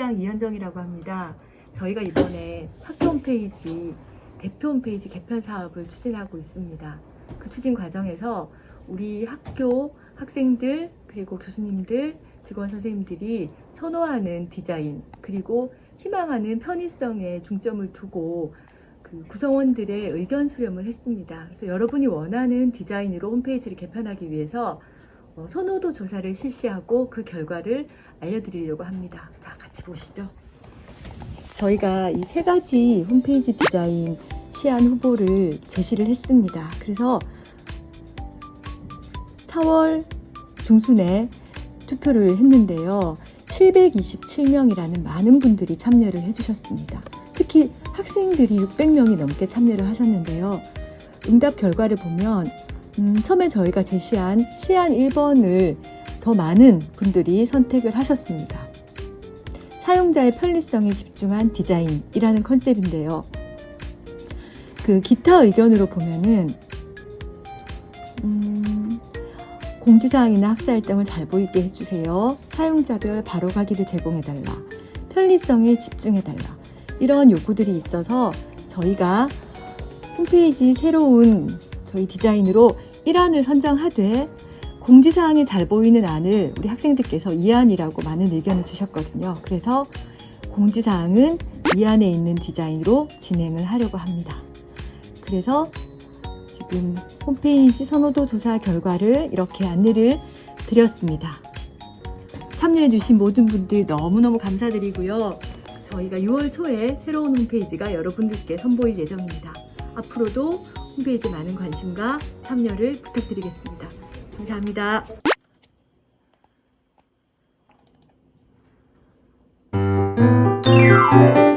팀장 이현정이라고 합니다. 저희가 이번에 학교 홈페이지 대표 홈페이지 개편 사업을 추진하고 있습니다. 그 추진 과정에서 우리 학교 학생들 그리고 교수님들 직원 선생님들이 선호하는 디자인 그리고 희망하는 편의성에 중점을 두고 그 구성원들의 의견 수렴을 했습니다. 그래서 여러분이 원하는 디자인으로 홈페이지를 개편하기 위해서 어, 선호도 조사를 실시하고 그 결과를 알려드리려고 합니다. 자, 같이 보시죠. 저희가 이 세 가지 홈페이지 디자인 시안 후보를 제시를 했습니다. 그래서 4월 중순에 투표를 했는데요. 727명이라는 많은 분들이 참여를 해주셨습니다. 특히 학생들이 600명이 넘게 참여를 하셨는데요. 응답 결과를 보면 음, 처음에 저희가 제시한 시안 1번을 더 많은 분들이 선택을 하셨습니다. 사용자의 편리성에 집중한 디자인이라는 컨셉인데요. 그 기타 의견으로 보면은 음, 공지사항이나 학사일정을 잘 보이게 해주세요. 사용자별 바로가기를 제공해달라. 편리성에 집중해달라. 이런 요구들이 있어서 저희가 홈페이지 새로운 저희 디자인으로 1안을 선정하되 공지사항이 잘 보이는 안을 우리 학생들께서 2안이라고 많은 의견을 주셨거든요. 그래서 공지사항은 2안에 있는 디자인으로 진행을 하려고 합니다. 그래서 지금 홈페이지 선호도 조사 결과를 이렇게 안내를 드렸습니다. 참여해주신 모든 분들 너무너무 감사드리고요. 저희가 6월 초에 새로운 홈페이지가 여러분들께 선보일 예정입니다. 앞으로도 홈페이지 많은 관심과 참여를 부탁드리겠습니다. 감사합니다. 감사합니다.